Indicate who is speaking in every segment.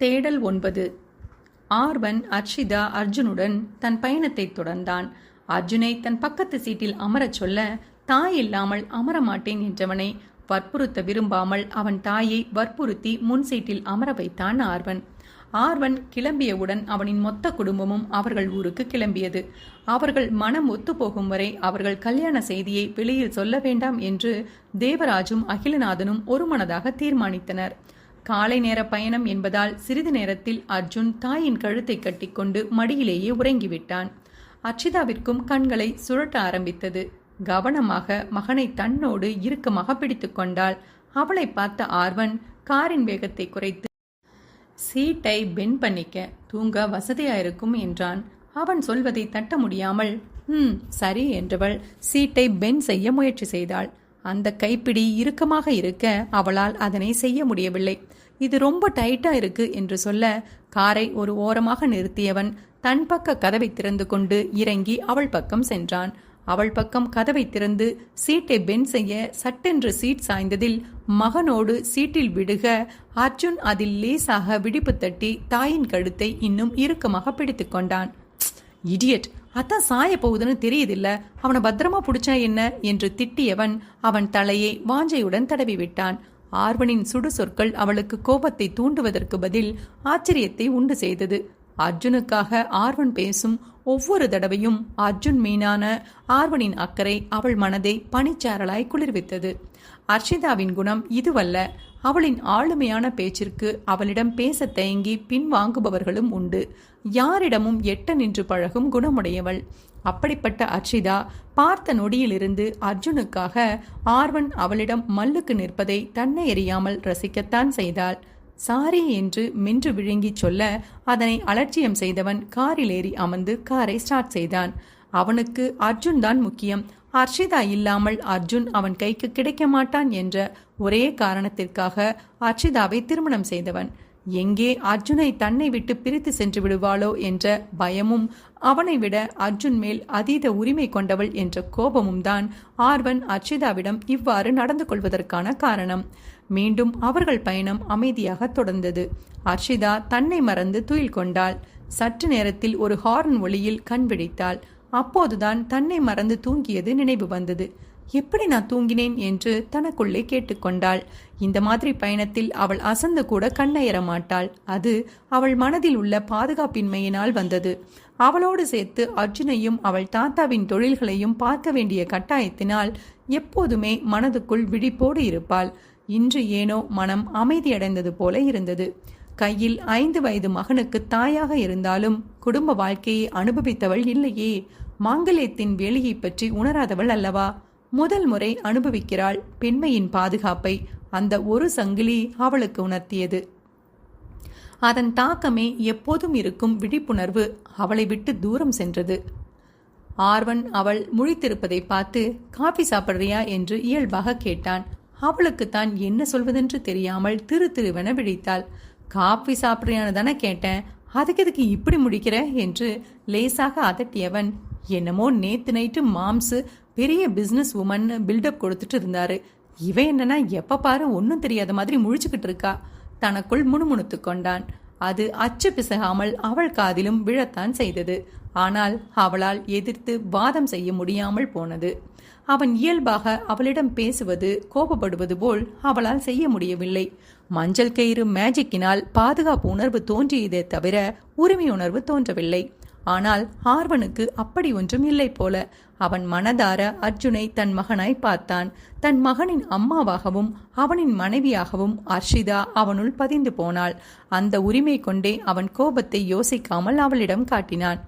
Speaker 1: தேடல் ஒன்பது. ஆர்வன் அர்ஷிதா அர்ஜுனுடன் தன் பயணத்தை தொடர்ந்தான். அர்ஜுனை தன் பக்கத்து சீட்டில் அமரச் சொல்ல தாய் இல்லாமல் அமரமாட்டேன் என்றவனை வற்புறுத்த விரும்பாமல் அவன் தாயை வற்புறுத்தி முன் சீட்டில் அமர வைத்தான் ஆர்வன். ஆர்வன் கிளம்பியவுடன் அவனின் மொத்த குடும்பமும் அவர்கள் ஊருக்கு கிளம்பியது. அவர்கள் மனம் ஒத்துப்போகும் வரை அவர்கள் கல்யாண செய்தியை வெளியில் சொல்ல வேண்டாம் என்று தேவராஜும் அகிலநாதனும் ஒருமனதாக தீர்மானித்தனர். காலை நேர பயணம் என்பதால் சிறிது நேரத்தில் அர்ஜுன் தாயின் கழுத்தை கட்டிக்கொண்டு மடியிலேயே உறங்கிவிட்டான். அர்ச்சிதாவிற்கும் கண்களை சுழட்ட ஆரம்பித்தது. கவனமாக மகனை தன்னோடு இறுக்கமாக பிடித்து கொண்டாள். அவளை பார்த்த ஆர்வன் காரின் வேகத்தை குறைத்து சீட்டை பென் பண்ணிக்க தூங்க வசதியாயிருக்கும் என்றான். அவன் சொல்வதை தட்ட முடியாமல் ம் சரி என்றவள் சீட்டை பென் செய்ய முயற்சி செய்தாள். அந்த கைப்பிடி இறுக்கமாக இருக்க அவளால் அதனை செய்ய முடியவில்லை. இது ரொம்ப டைட்டா இருக்கு என்று சொல்ல காரை ஒரு ஓரமாக நிறுத்தியவன் தன் பக்க கதவை திறந்து கொண்டு இறங்கி அவள் பக்கம் சென்றான். அவள் பக்கம் கதவை திறந்து சீட்டை பென் செய்ய சட்டென்று சீட் சாய்ந்ததில் மகனோடு சீட்டில் விடுக அர்ஜுன் அதில் லேசாக விடிப்பு தட்டி தாயின் கழுத்தை இன்னும் இறுக்கமாக பிடித்து கொண்டான். இடியட் அதான் சாய போகுதுன்னு தெரியுதில்ல அவனை பத்திரமா புடிச்சா என்ன? என்று திட்டியவன் அவன் தலையை வாஞ்சையுடன் தடவி விட்டான். ஆர்வனின் சுடு சொற்கள் அவளுக்கு கோபத்தை தூண்டுவதற்கு பதில் ஆச்சரியத்தை உண்டு செய்தது. அர்ஜுனுக்காக ஆர்வன் பேசும் ஒவ்வொரு தடவையும் அர்ஜுன் மீனான ஆர்வனின் அக்கறை அவள் மனதை பனிச்சாரலாய் குளிர்வித்தது. அர்ஷிதாவின் குணம் இதுவல்ல. அவளின் ஆளுமையான பேச்சிற்கு அவளிடம் பேச தயங்கி பின்வாங்குபவர்களும் உண்டு. யாரிடமும் எட்ட நின்று பழகும் குணமுடையவள். அப்படிப்பட்ட அர்ஷிதா பார்த்த நொடியிலிருந்து அர்ஜுனுக்காக ஆர்வன் அவளிடம் மல்லுக்கு நிற்பதை தன்னை எறியாமல் ரசிக்கத்தான் செய்தாள். சாரி என்று மென்று விழுங்கிச் சொல்ல அதனை அலட்சியம் செய்தவன் காரில் ஏறி அமர்ந்து காரை ஸ்டார்ட் செய்தான். அவனுக்கு அர்ஜுன் தான் முக்கியம். அர்ஷிதா இல்லாமல் அர்ஜுன் அவன் கைக்கு கிடைக்க மாட்டான் என்ற ஒரே காரணத்திற்காக அர்ஷிதாவை திருமணம் செய்தவன். எங்கே அர்ஜுனை தன்னை விட்டு பிரித்து சென்று விடுவாளோ என்ற பயமும் அவனை விட அர்ஜுன் மேல் அதீத உரிமை கொண்டவள் என்ற கோபமும் தான் ஆர்வன் அர்ஷிதாவிடம் இவ்வாறு நடந்து கொள்வதற்கான காரணம். மீண்டும் அவர்கள் பயணம் அமைதியாக தொடர்ந்தது. அர்ஷிதா தன்னை மறந்து துயில் கொண்டாள். சற்று நேரத்தில் ஒரு ஹார்ன் ஒளியில் கண் விழித்தாள். அப்போதுதான் தன்னை மறந்து தூங்கியது நினைவு வந்தது. எப்படி நான் தூங்கினேன் என்று தனக்குள்ளே கேட்டுக்கொண்டாள். இந்த மாதிரி பயணத்தில் அவள் அசந்து கூட கண்ணயர மாட்டாள். அது அவள் மனதில் உள்ள பாதுகாப்பின்மையினால் வந்தது. அவளோடு சேர்த்து அர்ஜுனையும் அவள் தாத்தாவின் தொழில்களையும் பார்க்க வேண்டிய கட்டாயத்தினால் எப்போதுமே மனதுக்குள் விழிப்போடு இருப்பாள். இன்று ஏனோ மனம் அமைதியடைந்தது போல இருந்தது. கையில் ஐந்து வயது மகனுக்கு தாயாக இருந்தாலும் குடும்ப வாழ்க்கையை அனுபவித்தவள் இல்லையே. மாங்கல்யத்தின் வேலையை பற்றி உணராதவள் அல்லவா? முதல் முறை அனுபவிக்கிறாள் பெண்மையின் பாதுகாப்பை அந்த ஒரு சங்கிலி அவளுக்கு உணர்த்தியது. அதன் தாக்கமே எப்போதும் இருக்கும் விழிப்புணர்வு அவளை விட்டு தூரம் சென்றது. ஆர்வன் அவள் முழித்திருப்பதை பார்த்து காபி சாப்பிட்றியா? என்று இயல்பாக கேட்டான். அவளுக்கு தான் என்ன சொல்வதென்று தெரியாமல் திரு திருவென விழித்தாள். காபி சாப்பிட்றியான்னு தானே கேட்டேன். அதுக்கு எதுக்கு இப்படி முடிக்கிற? என்று லேசாக அதட்டியவன் என்னமோ நேத்து நைட்டு மாம்சு பெரிய பிஸ்னஸ் உமன் பில்டப் கொடுத்துட்டு இருந்தாரு. இவன் என்னன்னா எப்ப பாரு ஒன்னும் தெரியாத மாதிரி முழிச்சுக்கிட்டு இருக்கா. தனக்குள் முணுமுணுத்து கொண்டான். அது அச்சு பிசகாமல் அவள் காதிலும் விழத்தான் செய்தது. ஆனால் அவளால் எதிர்த்து வாதம் செய்ய முடியாமல் போனது. அவன் இயல்பாக அவளிடம் பேசுவது கோபப்படுவது போல் அவளால் செய்ய முடியவில்லை. மஞ்சள் கயிறு மேஜிக்கினால் பாதுகாப்பு உணர்வு தோன்றியதே தவிர உரிமை உணர்வு தோன்றவில்லை. ஆனால் ஆர்வனுக்கு அப்படி ஒன்றும் இல்லை போல. அவன் மனதார அர்ஜுனை தன் மகனாய் பார்த்தான். தன் மகனின் அம்மாவாகவும் அவனின் மனைவியாகவும் அர்ஷிதா அவனுள் பதிந்து போனாள். அந்த உரிமை கொண்டே அவன் கோபத்தை யோசிக்காமல் அவளிடம் காட்டினான்.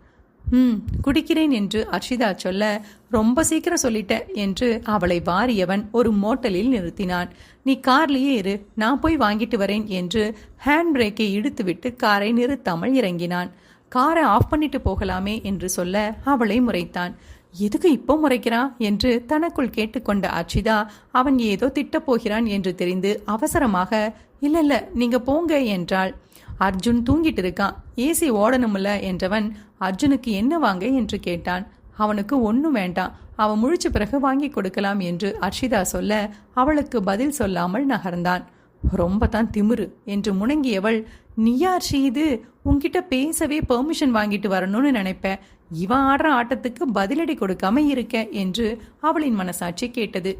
Speaker 1: ம் குடிக்கிறேன் என்று அர்ஷிதா சொல்ல ரொம்ப சீக்கிரம் சொல்லிட்ட என்று அவளை வாரியவன் ஒரு மோட்டலில் நிறுத்தினான். நீ கார்லேயே இரு நான் போய் வாங்கிட்டு வரேன் என்று ஹேண்ட் பிரேக்கை இழுத்துவிட்டு காரை நிறுத்தாமல் இறங்கினான். காரை ஆஃப் பண்ணிட்டு போகலாமே என்று சொல்ல அவளை முறைத்தான். எதுக்கு இப்போ முறைக்கிறான்? என்று தனக்குள் கேட்டுக்கொண்ட அர்ச்சிதா அவன் ஏதோ திட்டப் போகிறான் என்று தெரிந்து அவசரமாக இல்ல இல்ல நீங்க போங்க என்றாள். அர்ஜுன் தூங்கிட்டு இருக்கான். ஏசி ஓடணும்ல என்றவன் அர்ஜுனுக்கு என்ன வாங்க? என்று கேட்டான். அவனுக்கு ஒன்றும் வேண்டாம். அவன் முழிச்ச பிறகு வாங்கி கொடுக்கலாம் என்று அர்ஷிதா சொல்ல அவளுக்கு பதில் சொல்லாமல் நகர்ந்தான். ரொம்ப தான் திமிரு என்று முணங்கியவள் நீயா அர்ஷி இது? உன்கிட்ட பேசவே பெர்மிஷன் வாங்கிட்டு வரணும்னு நினைப்பேன் இவன் ஆடுற ஆட்டத்துக்கு பதிலடி கொடுக்காம இருக்க என்று அவளின் மனசாட்சி கேட்டது.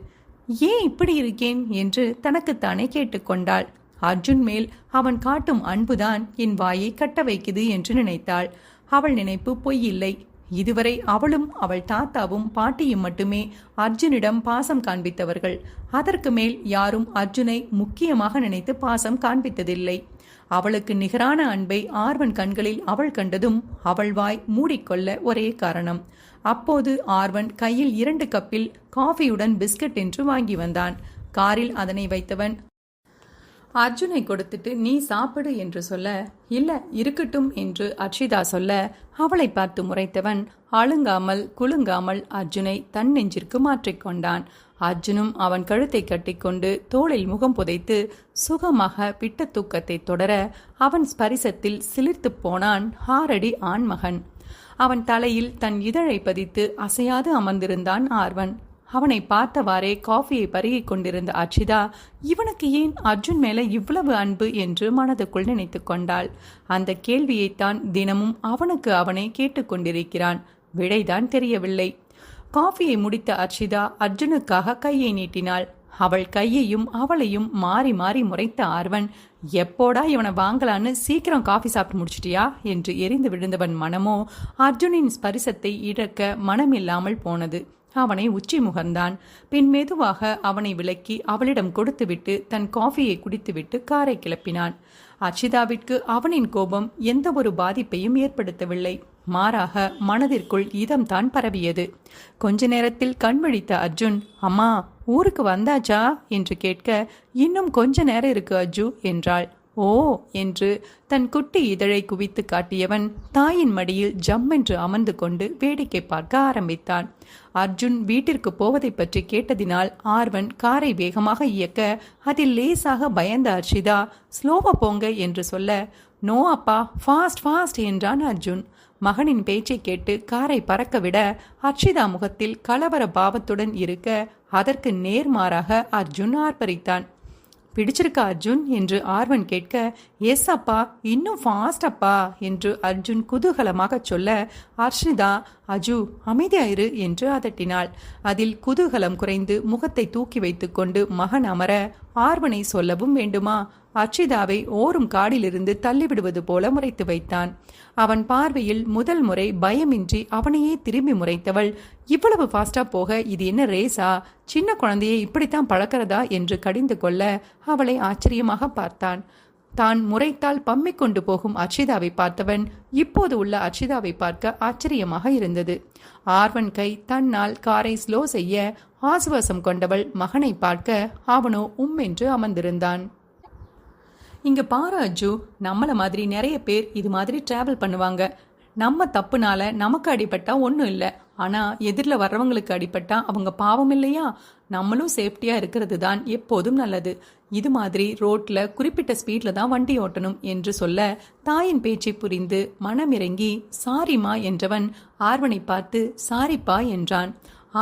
Speaker 1: ஏன் இப்படி இருக்கேன்? என்று தனக்குத்தானே கேட்டுக்கொண்டாள். அர்ஜுன் மேல் அவன் காட்டும் அன்புதான் என் வாயை கட்ட வைக்குது என்று நினைத்தாள். அவள் நினைப்பு பொய்யில்லை இதுவரை அவளும் அவள் தாத்தாவும் பாட்டியும் மட்டுமே அர்ஜுனிடம் பாசம் காண்பித்தவர்கள். அதற்கு மேல் யாரும் அர்ஜுனை முக்கியமாக நினைத்து பாசம் காண்பித்ததில்லை. அவளுக்கு நிகரான அன்பை ஆர்வன் கண்களில் அவள் கண்டதும் அவள் வாய் மூடிக்கொள்ள ஒரே காரணம். அப்போது ஆர்வன் கையில் இரண்டு கப்பில் காஃபியுடன் பிஸ்கட் என்று வாங்கி வந்தான். காரில் அதனை வைத்தவன் அர்ஜுனை கொடுத்துட்டு நீ சாப்பிடு என்று சொல்ல இல்ல இருக்கட்டும் என்று அர்ஷிதா சொல்ல அவளை பார்த்து முறைத்தவன் அழுங்காமல் குலுங்காமல் அர்ஜுனை தன் நெஞ்சிற்கு மாற்றிக்கொண்டான். அர்ஜுனும் அவன் கழுத்தை கட்டிக்கொண்டு தோளில் முகம் புதைத்து சுகமாக விட்ட தூக்கத்தை தொடர அவன் ஸ்பரிசத்தில் சிலிர்த்து போனான் ஆரடி ஆண்மகன். அவன் தலையில் தன் இதழை பதித்து அசையாது அமர்ந்திருந்தான் ஆர்வன். அவனை பார்த்தவாறே காஃபியை பருகிக் கொண்டிருந்த அர்ச்சிதா இவனுக்கு ஏன் அர்ஜுன் மேல இவ்வளவு அன்பு? என்று மனதுக்குள் நினைத்து கொண்டாள். அந்த கேள்வியைத்தான் தினமும் அவனுக்கு அவனை கேட்டுக்கொண்டிருக்கிறான் விடைதான் தெரியவில்லை. காஃபியை முடித்த அர்ச்சிதா அர்ஜுனுக்காக கையை நீட்டினாள். அவள் கையையும் அவளையும் மாறி மாறி முறைத்த ஆர்வன் எப்போடா இவனை வாங்கலான்னு சீக்கிரம் காஃபி சாப்பிட்டு முடிச்சிட்டியா? என்று எரிந்து விழுந்தவன் மனமோ அர்ஜுனின் ஸ்பரிசத்தை இழக்க மனமில்லாமல் போனது. அவனை உச்சி முகர்ந்தான் பின் மெதுவாக அவனை விலக்கி அவளிடம் கொடுத்துவிட்டு தன் காஃபியை குடித்துவிட்டு காரை கிளப்பினான். அர்ச்சிதாவிற்கு அவனின் கோபம் எந்த ஒரு பாதிப்பையும் ஏற்படுத்தவில்லை. மாறாக மனதிற்குள் இதம்தான் பரவியது. கொஞ்ச நேரத்தில் கண் விழித்த அர்ஜுன் அம்மா ஊருக்கு வந்தாச்சா? என்று கேட்க இன்னும் கொஞ்ச நேரம் இருக்கு அஜு என்றாள். ஓ என்று தன் குட்டி இதழை குவித்து காட்டியவன் தாயின் மடியில் ஜம்மென்று அமர்ந்து கொண்டு வேடிக்கை பார்க்க ஆரம்பித்தான். அர்ஜுன் வீட்டிற்கு போவதை பற்றி கேட்டதினால் ஆர்வன் காரை வேகமாக இயக்க அதில் லேசாக பயந்த அர்ஷிதா ஸ்லோவா போங்க என்று சொல்ல நோ அப்பா ஃபாஸ்ட் ஃபாஸ்ட் என்றான் அர்ஜுன். மகனின் பேச்சை கேட்டு காரை பறக்க விட அர்ஷிதா முகத்தில் கலவர பாவத்துடன் இருக்க அதற்கு நேர்மாறாக அர்ஜுன் ஆர்ப்பரித்தான். பிடிச்சிருக்கா அர்ஜுன்? என்று ஆர்வன் கேட்க எஸ் அப்பா இன்னும் ஃபாஸ்ட் அப்பா என்று அர்ஜுன் குதூகலமாக சொல்ல அர்ஷிதா அஜு அமைதியாயிரு என்று அதட்டினாள். அதில் குதூகலம் குறைந்து முகத்தை தூக்கி வைத்துக்கொண்டு மகன் அமர ஆர்வனை சொல்லவும் வேண்டுமா? அர்ச்சிதாவை ஓரும் காடிலிருந்து தள்ளிவிடுவது போல முறைத்து வைத்தான். அவன் பார்வையில் முதல் முறை பயமின்றி அவனையே திரும்பி முறைத்தவள். இவ்வளவு ஃபாஸ்டா போக இது என்ன ரேஸா சின்ன குழந்தையை இப்படித்தான் பழக்கிறதா? என்று கடிந்து கொள்ள அவளை ஆச்சரியமாக பார்த்தான். தான் முறைத்தால் பம்மிக் கொண்டு போகும் அர்ச்சிதாவை பார்த்தவன் இப்போது உள்ள அர்ச்சிதாவை பார்க்க ஆச்சரியமாக இருந்தது. ஆர்வன் கை தன்னால் காரை ஸ்லோ செய்ய ஆசுவாசம் கொண்டவள் மகனை பார்க்க அவனோ உம் என்று அமர்ந்திருந்தான். இங்க பாரு அஜு நம்மள மாதிரி நிறைய பேர் இது மாதிரி டிராவல் பண்ணுவாங்க. நம்ம தப்புனால நமக்கு அடிபட்டா ஒன்றும் இல்லை. ஆனால் எதிரில் வர்றவங்களுக்கு அடிபட்டா அவங்க பாவம் இல்லையா? நம்மளும் சேஃப்டியாக இருக்கிறது தான் எப்போதும் நல்லது. இது மாதிரி ரோட்டில் குறிப்பிட்ட ஸ்பீடில் தான் வண்டி ஓட்டணும் என்று சொல்ல தாயின் பேச்சை புரிந்து மனமிறங்கி சாரிமா என்றவன் ஆர்வனை பார்த்து சாரிப்பா என்றான்.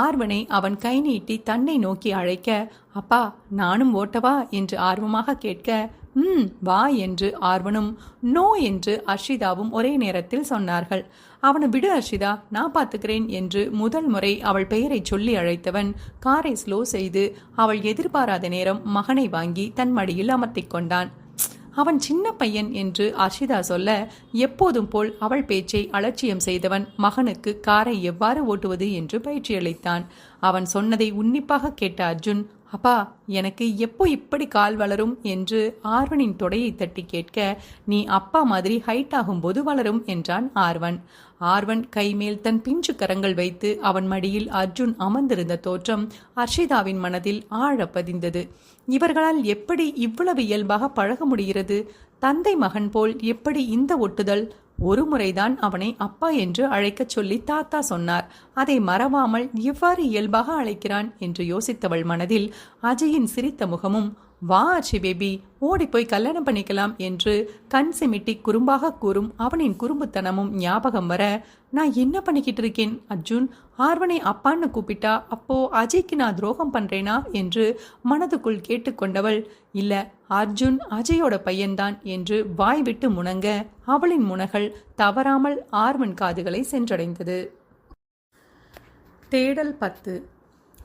Speaker 1: ஆர்வனை அவன் கை நீட்டி தன்னை நோக்கி அழைக்க அப்பா நானும் ஓட்டவா? என்று ஆர்வமாக கேட்க ம் வா என்று ஆர்வனும் நோ என்று அர்ஷிதாவும் ஒரே நேரத்தில் சொன்னார்கள். அவனை விடு அர்ஷிதா நான் பார்த்துக்கிறேன் என்று முதல் முறை அவள் பெயரை சொல்லி அழைத்தவன் காரை ஸ்லோ செய்து அவள் எதிர்பாராத நேரம் மகனை வாங்கி தன் மடியில் அமர்த்திக் கொண்டான். அவன் சின்ன பையன் என்று அர்ஷிதா சொல்ல எப்போதும் போல் அவள் பேச்சை அலட்சியம் செய்தவன் மகனுக்கு காரை எவ்வாறு ஓட்டுவது என்று பயிற்சியளித்தான். அவன் சொன்னதை உன்னிப்பாக கேட்ட அர்ஜுன் அப்பா எனக்கு எப்போ இப்படி கால் வளரும் என்று ஆர்வனின் தொடையை தட்டி கேட்க நீ அப்பா மாதிரி ஹைட் ஆகும்போது வளரும் என்றான் ஆர்வன். ஆர்வன் கைமேல் தன் பிஞ்சு கரங்கள் வைத்து அவன் மடியில் அர்ஜுன் அமர்ந்திருந்த தோற்றம் அர்ஷிதாவின் மனதில் ஆழ பதிந்தது. இவர்களால் எப்படி இவ்வளவு இயல்பாக பழக முடிகிறது? தந்தை மகன் போல் எப்படி இந்த ஒட்டுதல் ஒரு முறைதான் அவனை அப்பா என்று அழைக்கச் சொல்லி தாத்தா சொன்னார். அதை மறவாமல் எவ்வாறு இயல்பாக அழைக்கிறான் என்று யோசித்தவள் மனதில் அஜயின் சிரித்த முகமும் வா ஆச்சி பேபி ஓடிப்போய் கல்யாணம் பண்ணிக்கலாம் என்று கண் சிமிட்டி குறும்பாக கூறும் அவனின் குறும்புத்தனமும் ஞாபகம் வர நான் என்ன பண்ணிக்கிட்டு இருக்கேன் அர்ஜுன்? ஆர்வனை அப்பான்னு கூப்பிட்டா அப்போ அஜய்க்கு நான் துரோகம் பண்றேனா? என்று மனதுக்குள் கேட்டுக்கொண்டவள் இல்ல அர்ஜுன் அஜயோட பையன்தான் என்று வாய் விட்டு முணங்க அவளின் முனகள் தவறாமல் ஆர்வன் காதுகளை சென்றடைந்தது. தேடல் பத்து.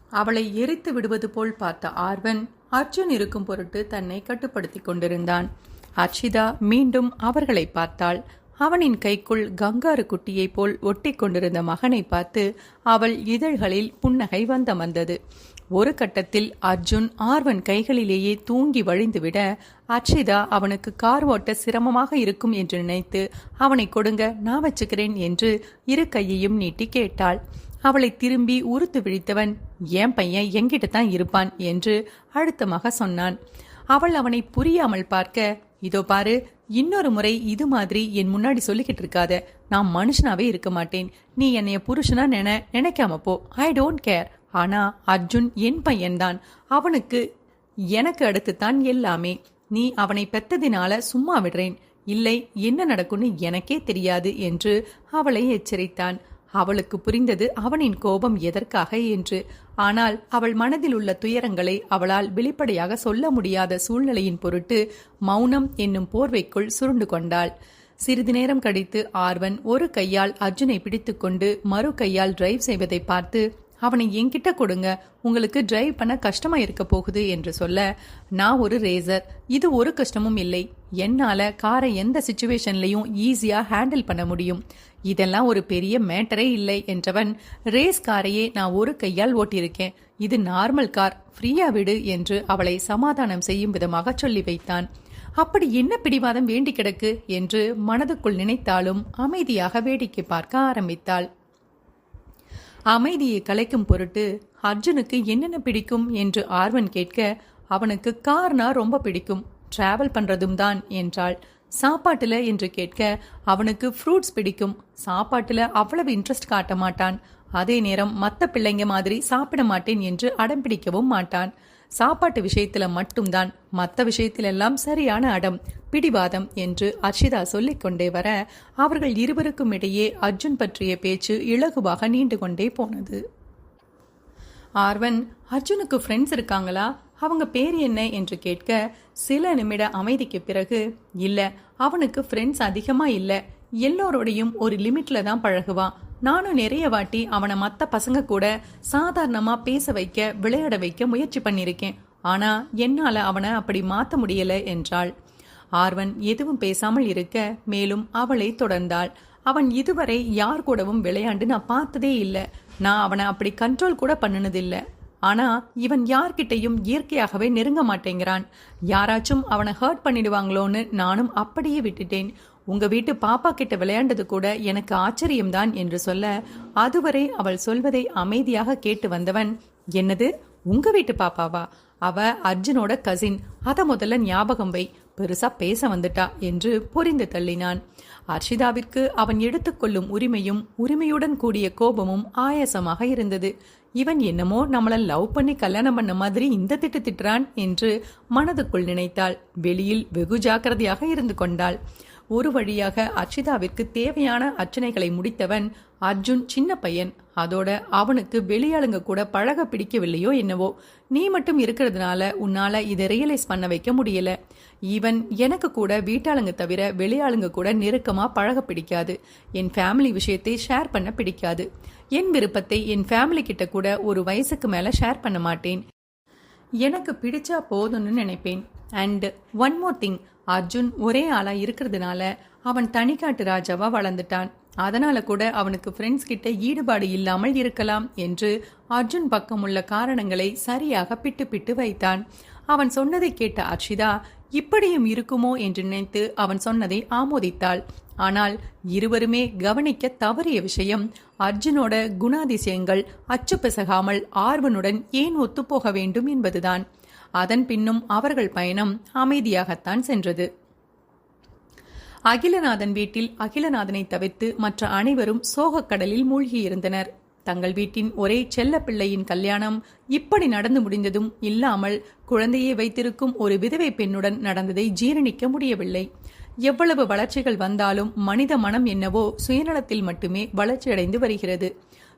Speaker 1: அவளை எரித்து விடுவது போல் பார்த்த ஆர்வன் அர்ஜுன் இருக்கும் பொருட்டு தன்னை கட்டுப்படுத்திக் கொண்டிருந்தான். அர்ஷிதா மீண்டும் அவர்களை பார்த்தாள். அவனின் கைக்குள் கங்காரு குட்டியைப் போல் ஒட்டி கொண்டிருந்த மகனை பார்த்து அவள் இதழ்களில் புன்னகை வந்தமர்ந்தது. ஒரு கட்டத்தில் அர்ஜுன் ஆர்வன் கைகளிலேயே தூங்கி வழிந்துவிட அர்ஷிதா அவனுக்கு கார் ஓட்ட சிரமமாக இருக்கும் என்று நினைத்து அவனை கொடுங்க நான் வச்சுக்கிறேன் என்று இரு கையையும் நீட்டி கேட்டாள். அவளை திரும்பி உறுத்து விழித்தவன் என் பையன் எங்கிட்ட தான் இருப்பான் என்று அழுத்தமாக சொன்னான். அவள் அவனை புரியாமல் பார்க்க இதோ பாரு இன்னொரு முறை இது மாதிரி என் முன்னாடி சொல்லிக்கிட்டு இருக்காத. நான் மனுஷனாவே இருக்க மாட்டேன். நீ என்னைய புருஷனா நின நினைக்காம போ. ஐ டோன்ட் கேர் ஆனா அர்ஜுன் என் பையன்தான். அவனுக்கு எனக்கு அடுத்துத்தான் எல்லாமே. நீ அவனை பெத்ததினால சும்மா விடுறேன். இல்லை என்ன நடக்கும்னு எனக்கே தெரியாது என்று அவளை எச்சரித்தான். அவளுக்கு புரிந்தது அவனின் கோபம் எதற்காக என்று. ஆனால் அவள் மனதில் உள்ள துயரங்களை அவளால் வெளிப்படையாக சொல்ல முடியாத சூழ்நிலையின் பொருட்டு மௌனம் என்னும் போர்வைக்குள் சுருண்டு கொண்டாள். சிறிது நேரம் கழித்து ஆர்வன் ஒரு கையால் அர்ஜுனை பிடித்துக்கொண்டு மறு கையால் டிரைவ் செய்வதை பார்த்து அவனை என்கிட்ட கொடுங்க. உங்களுக்கு டிரைவ் பண்ண கஷ்டமா இருக்க போகுது என்று சொல்ல நான் ஒரு ரேசர் இது ஒரு கஷ்டமும் இல்லை. என்னால் காரை எந்த சுச்சுவேஷன்லையும் ஈஸியாக ஹேண்டில் பண்ண முடியும். இதெல்லாம் ஒரு பெரிய மேட்டரே இல்லை என்றவன் ரேஸ் காரையே நான் ஒரு கையால் ஓட்டியிருக்கேன். இது நார்மல் கார் ஃப்ரீயா விடு என்று அவளை சமாதானம் செய்யும் விதமாக சொல்லி வைத்தான். அப்படி என்ன பிடிவாதம் வேண்டி கிடக்கு? என்று மனதுக்குள் நினைத்தாலும் அமைதியாக வேடிக்கை பார்க்க ஆரம்பித்தாள். அமைதியை கலைக்கும் பொருட்டு அர்ஜுனுக்கு என்னென்ன பிடிக்கும்? என்று ஆர்வன் கேட்க அவனுக்கு கார்னா ரொம்ப பிடிக்கும். டிராவல் பண்றதும் தான் என்றாள். சாப்பாட்டுல என்று கேட்க அவனுக்கு ஃப்ரூட்ஸ் பிடிக்கும். சாப்பாட்டுல அவ்வளவு இன்ட்ரெஸ்ட் காட்ட மாட்டான். அதே நேரம் மற்ற பிள்ளைங்க மாதிரி சாப்பிட மாட்டேன் என்று அடம் பிடிக்கவும் மாட்டான். சாப்பாட்டு விஷயத்துல மட்டும்தான் மற்ற விஷயத்திலெல்லாம் சரியான அடம் பிடிவாதம் என்று அர்ஷிதா சொல்லிக் கொண்டே வர அவர்கள் இருவருக்கும் இடையே அர்ஜுன் பற்றிய பேச்சு இலகுவாக நீண்டு கொண்டே போனது. ஆர்வன் அர்ஜுனுக்கு ஃப்ரெண்ட்ஸ் இருக்காங்களா? அவங்க பேர் என்ன என்று கேட்க சில நிமிட அமைதிக்கு பிறகு இல்ல அவனுக்கு ஃப்ரெண்ட்ஸ் அதிகமா இல்ல. எல்லோரோடையும் ஒரு லிமிட்ல தான் பழகுவான் நானும் நிறைய வாட்டி அவனை மற்ற பசங்க கூட சாதாரணமா பேச வைக்க விளையாட வைக்க முயற்சி பண்ணியிருக்கேன் ஆனா என்னால அவனை அப்படி மாத்த முடியல என்றாள். ஆர்வன் எதுவும் பேசாமல் இருக்க மேலும் அவளை தொடர்ந்தாள். அவன் இதுவரை யார் கூடவும் விளையாண்டு நான் பார்த்ததே இல்லை. நான் அவனை அப்படி கண்ட்ரோல் கூட பண்ணினதில்லை. ஆனா இவன் யார்கிட்டையும் இயற்கையாகவே நெருங்க மாட்டேங்கிறான். யாராச்சும் அவனை ஹர்ட் பண்ணிடுவாங்களோன்னு நானும் அப்படியே விட்டுட்டேன். உங்க வீட்டு பாப்பா கிட்ட விளையாண்டது கூட எனக்கு ஆச்சரியம்தான் என்று சொல்ல அதுவரை அவள் சொல்வதை அமைதியாக கேட்டு வந்தவன் என்னது? உங்க வீட்டு பாப்பாவா? அவ அர்ஜுனோட கசின் அத முதல்ல ஞாபகம் வை. பெருசா பேச வந்துட்டா என்று புரிந்து தள்ளினான். அர்ஷிதாவிற்கு அவன் எடுத்துக்கொள்ளும் உரிமையும் உரிமையுடன் கூடிய கோபமும் ஆயாசமாக இருந்தது. இவன் என்னமோ நம்மளை லவ் பண்ணி கல்யாணம் பண்ண மாதிரி இந்த திட்டு திட்டுறான் என்று மனதுக்குள் நினைத்தாள். வெளியில் வெகு ஜாக்கிரதையாக இருந்து கொண்டாள். ஒரு வழியாக அர்ச்சிதாவிற்கு தேவையான அர்ச்சனைகளை முடித்தவன் அர்ஜுன் சின்ன பையன். அதோட அவனுக்கு வெளியாளுங்க கூட பழக பிடிக்கவில்லையோ என்னவோ. நீ மட்டும் இருக்கிறதுனால உன்னால இதை ரியலைஸ் பண்ண வைக்க முடியல. ஈவன் எனக்கு கூட வீட்டாளுங்க தவிர வெளியாளுங்க கூட நெருக்கமா பழக பிடிக்காது. என் ஃபேமிலி விஷயத்தை ஷேர் பண்ண பிடிக்காது. என் விருப்பத்தை என் ஃபேமிலி கிட்ட கூட ஒரு வயசுக்கு மேல ஷேர் பண்ண மாட்டேன். எனக்கு பிடிச்சா போதும்னு நினைப்பேன். And one more thing Arjun ஒரே ஆளா இருக்கிறதுனால அவன் தனிக்காட்டு ராஜாவா வளர்ந்துட்டான். அதனால கூட அவனுக்கு ஃப்ரெண்ட்ஸ் கிட்ட ஈடுபாடு இல்லாமல் இருக்கலாம் என்று அர்ஜுன் பக்கம் உள்ள காரணங்களை சரியாக பிட்டு பிட்டு வைத்தான். அவன் சொன்னதை கேட்ட அர்ஷிதா இப்படியும் இருக்குமோ என்று நினைத்து அவன் சொன்னதை ஆமோதித்தாள். ஆனால் இருவருமே கவனிக்க தவறிய விஷயம் அர்ஜுனோட குணாதிசயங்கள் அச்சு பிசகாமல் ஆர்வனுடன் ஏன் ஒத்துப்போக வேண்டும் என்பதுதான். அதன் பின்னும் அவர்கள் பயணம் அமைதியாகத்தான் சென்றது. அகிலநாதன் வீட்டில் அகிலநாதனை தவிர்த்து மற்ற அனைவரும் சோகக்கடலில் மூழ்கியிருந்தனர். தங்கள் வீட்டின் ஒரே செல்ல பிள்ளையின் கல்யாணம் இப்படி நடந்து முடிந்ததும் இல்லாமல் குழந்தையை வைத்திருக்கும் ஒரு விதவை பெண்ணுடன் நடந்ததை ஜீரணிக்க முடியவில்லை. எவ்வளவு வளர்ச்சிகள் வந்தாலும் மனித மனம் என்னவோ சுயநலத்தில் மட்டுமே வளர்ச்சியடைந்து வருகிறது.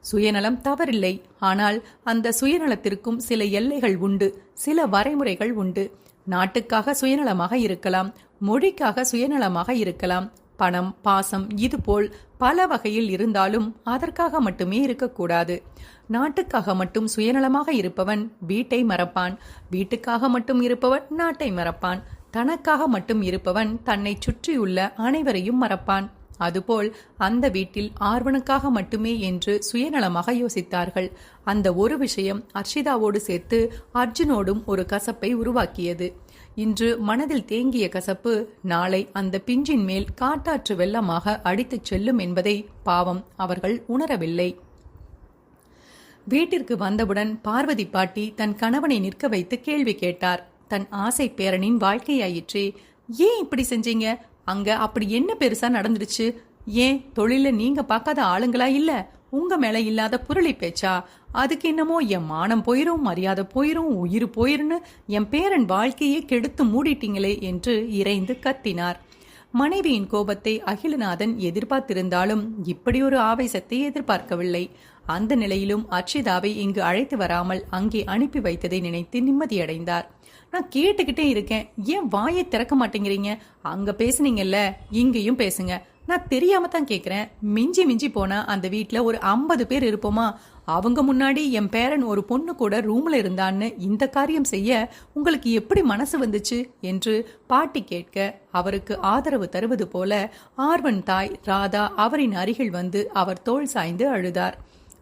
Speaker 1: சுயநலம் தவறில்லை. ஆனால் அந்த சுயநலத்திற்கும் சில எல்லைகள் உண்டு சில வரைமுறைகள் உண்டு. நாட்டுக்காக சுயநலமாக இருக்கலாம் மொழிக்காக சுயநலமாக இருக்கலாம் பணம் பாசம் இதுபோல் பல வகையில் இருந்தாலும் அதற்காக மட்டுமே இருக்கக்கூடாது. நாட்டுக்காக மட்டும் சுயநலமாக இருப்பவன் வீட்டை மறப்பான். வீட்டுக்காக மட்டும் இருப்பவன் நாட்டை மறப்பான். தனக்காக மட்டும் இருப்பவன் தன்னை சுற்றியுள்ள அனைவரையும் மறப்பான். அதுபோல் அந்த வீட்டில் ஆர்வனுக்காக மட்டுமே என்று சுயநலமாக யோசித்தார்கள். அந்த ஒரு விஷயம் அர்ஷிதாவோடு சேர்த்து அர்ஜுனோடும் ஒரு கசப்பை உருவாக்கியது. இன்று மனதில் தேங்கிய கசப்பு நாளை அந்த பிஞ்சின் மேல் காட்டாற்று வெள்ளமாக அடித்துச் செல்லும் என்பதை பாவம் அவர்கள் உணரவில்லை. வீட்டிற்கு வந்தவுடன் பார்வதி பாட்டி தன் கணவனை நிற்க வைத்து கேள்வி கேட்டார். தன் ஆசை பேரனின் வாழ்க்கையாயிற்றே. ஏன் இப்படி செஞ்சீங்க? அங்க அப்படி என்ன பெருசா நடந்துருச்சு ஏன் தொழில நீங்க பார்க்காத ஆளுங்களா இல்ல? உங்க மேல இல்லாத புரளி பேச்சா? அதுக்கு என்னமோ என் மானம் போயிரும் மரியாதை போயிரும் உயிர் போயிருன்னு என் பேரன் வாழ்க்கையே கெடுத்து மூடிட்டீங்களே என்று இறைந்து கத்தினார். மனைவியின் கோபத்தை அகிலநாதன் எதிர்பார்த்திருந்தாலும் இப்படி ஒரு ஆவேசத்தை எதிர்பார்க்கவில்லை. அந்த நிலையிலும் அர்ஷிதாவை இங்கு அழைத்து வராமல் அங்கே அனுப்பி வைத்ததை நினைத்து நிம்மதியடைந்தார். நான் கேட்டுக்கிட்டே இருக்கேன். ஏன் வாயை திறக்க மாட்டேங்கிறீங்க? அங்க பேசுனீங்கல்ல இங்கேயும் பேசுங்க. நான் தெரியாம தான் கேட்குறேன் மிஞ்சி மிஞ்சி போனா அந்த வீட்டில் ஒரு ஐம்பது பேர் இருப்போமா? அவங்க முன்னாடி என் பேரன் ஒரு பொண்ணு கூட ரூம்ல இருந்தான்னு இந்த காரியம் செய்ய உங்களுக்கு எப்படி மனசு வந்துச்சு? என்று பாட்டி கேட்க அவருக்கு ஆதரவு தருவது போல ஆர்வன் தாய் ராதா அவரின் அருகில் வந்து அவர் தோல் சாய்ந்து அழுதார்.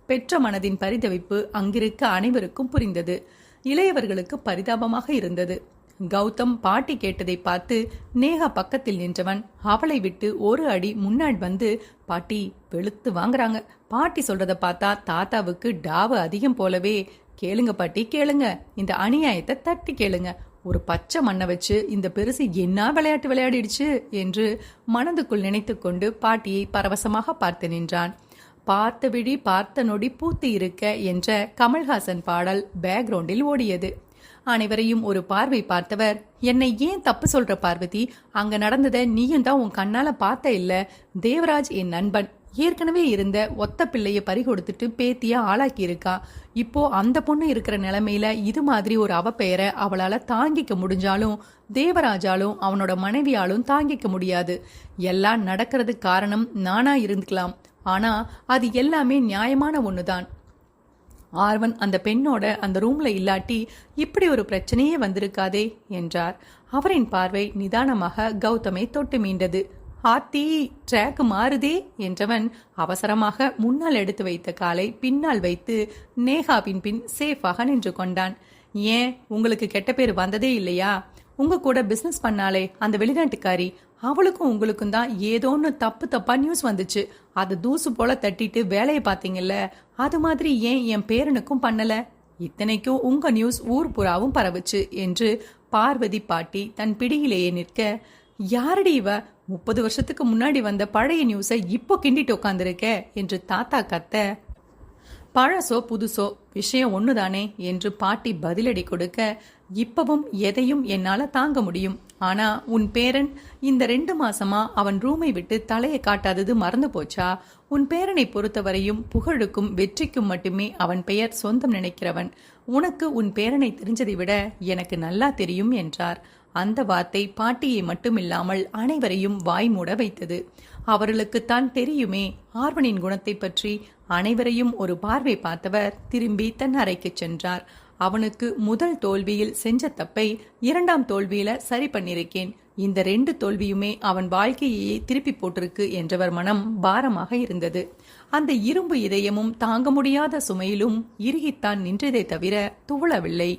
Speaker 1: பெற்ற மனதின் பரிதவிப்பு அங்கிருக்க அனைவருக்கும் புரிந்தது. இளையவர்களுக்கு பரிதாபமாக இருந்தது. கௌதம் பாட்டி கேட்டதை பார்த்து நேகா பக்கத்தில் நின்றவன். அவளை விட்டு ஒரு அடி முன்னாடி வந்து பாட்டி வெளுத்து வாங்குறாங்க. பாட்டி சொல்றதை பார்த்தா தாத்தாவுக்கு டாவு அதிகம் போலவே. கேளுங்க பாட்டி கேளுங்க. இந்த அநியாயத்தை தட்டி கேளுங்க. ஒரு பச்சை மண்ணை வச்சு இந்த பெருசு என்ன விளையாட்டு விளையாடிடுச்சு? என்று மனதுக்குள் நினைத்து கொண்டு பாட்டியை பரவசமாக பார்த்து நின்றான். பார்த்த விழி பார்த்த நொடி பூத்து இருக்க என்ற கமல்ஹாசன் பாடல் பேக்ரவுண்டில் ஓடியது. அனைவரையும் ஒரு பார்வை பார்த்தவர். என்னை ஏன் தப்பு சொல்ற பார்வதி? அங்க நடந்ததை நீயும் தான் உன் கண்ணால பார்த்த இல்ல. தேவராஜ் என் நண்பன். ஏற்கனவே இருந்த ஒத்த பிள்ளைய பறி கொடுத்துட்டு பேத்திய ஆளாக்கி இருக்கா இப்போ அந்த பொண்ணு இருக்கிற நிலைமையில இது மாதிரி ஒரு அவ பெயரை அவளால தாங்கிக்க முடிஞ்சாலும் தேவராஜாலும் அவனோட மனைவியாலும் தாங்கிக்க முடியாது. எல்லாம் நடக்கிறதுக்கு காரணம் நானா இருந்துக்கலாம். ஆனா அது எல்லாமே நியாயமான ஒண்ணுதான். ஆர்வன் அந்த பெண்ணோட அந்த ரூம்ல இல்லாட்டி இப்படி ஒரு பிரச்சனையே வந்திருக்காதே என்றார். அவரின் பார்வை நிதானமாக கௌதமை தொட்டு மீண்டது. ஆத்தி ட்ராக் மாறுதே என்றவன் அவசரமாக முன்னால் எடுத்து வைத்த காலை பின்னால் வைத்து நேகாவின் பின் சேஃபாக நின்று கொண்டான். ஏன் உங்களுக்கு கெட்ட பேர் வந்ததே இல்லையா? உங்க கூட பிசினஸ் பண்ணாலே அந்த வெளிநாட்டுக்காரி அவளுக்கும் உங்களுக்கும் தான் ஏதோன்னு தப்பு தப்பா நியூஸ் வந்துச்சு. அது தூசு போல தட்டிட்டு வேலையை பார்த்தீங்கல்ல அது மாதிரி ஏன் என் பேரனுக்கும் பண்ணல? இத்தனைக்கும் உங்க நியூஸ் ஊர் புறாவும் பரவுச்சு என்று பார்வதி பாட்டி தன் பிடியிலேயே நிற்க யாரடி இவ? முப்பது வருஷத்துக்கு முன்னாடி வந்த பழைய நியூஸை இப்போ கிண்டிட்டு உட்காந்துருக்க என்று தாத்தா கத்த பழசோ புதுசோ விஷயம் ஒண்ணுதானே என்று பாட்டி பதிலடி கொடுக்க இப்பவும் எதையும் என்னால தாங்க முடியும். ஆனா உன் பேரன் இந்த ரெண்டு மாசமா அவன் ரூமை விட்டு தலையை காட்டாதது மறந்து போச்சா? உன் பேரனை பொறுத்தவரையும் புகழுக்கும் வெற்றிக்கும் மட்டுமே அவன் பெயர் சொந்தம் நினைக்கிறவன். உனக்கு உன் பேரனை தெரிஞ்சதை விட எனக்கு நல்லா தெரியும் என்றார். அந்த வார்த்தை பாட்டியை மட்டுமில்லாமல் அனைவரையும் வாய் மூட வைத்தது. அவர்களுக்கு தான் தெரியுமே ஆர்வனின் குணத்தை பற்றி அனைவரையும் ஒரு பார்வை பார்த்தவர் திரும்பி தன் அறைக்கு சென்றார். அவனுக்கு முதல் தோல்வியில் செஞ்ச தப்பை இரண்டாம் தோல்வியில சரி பண்ணிருக்கேன் இந்த ரெண்டு தோல்வியுமே அவன் வாழ்க்கையே திருப்பி போட்டிருக்கு என்றவர் மனம் பாரமாக இருந்தது. அந்த இரும்பு இதயமும் தாங்க முடியாத சுமையிலும் இறுகித்தான் நின்றதை தவிர துவளவில்லை.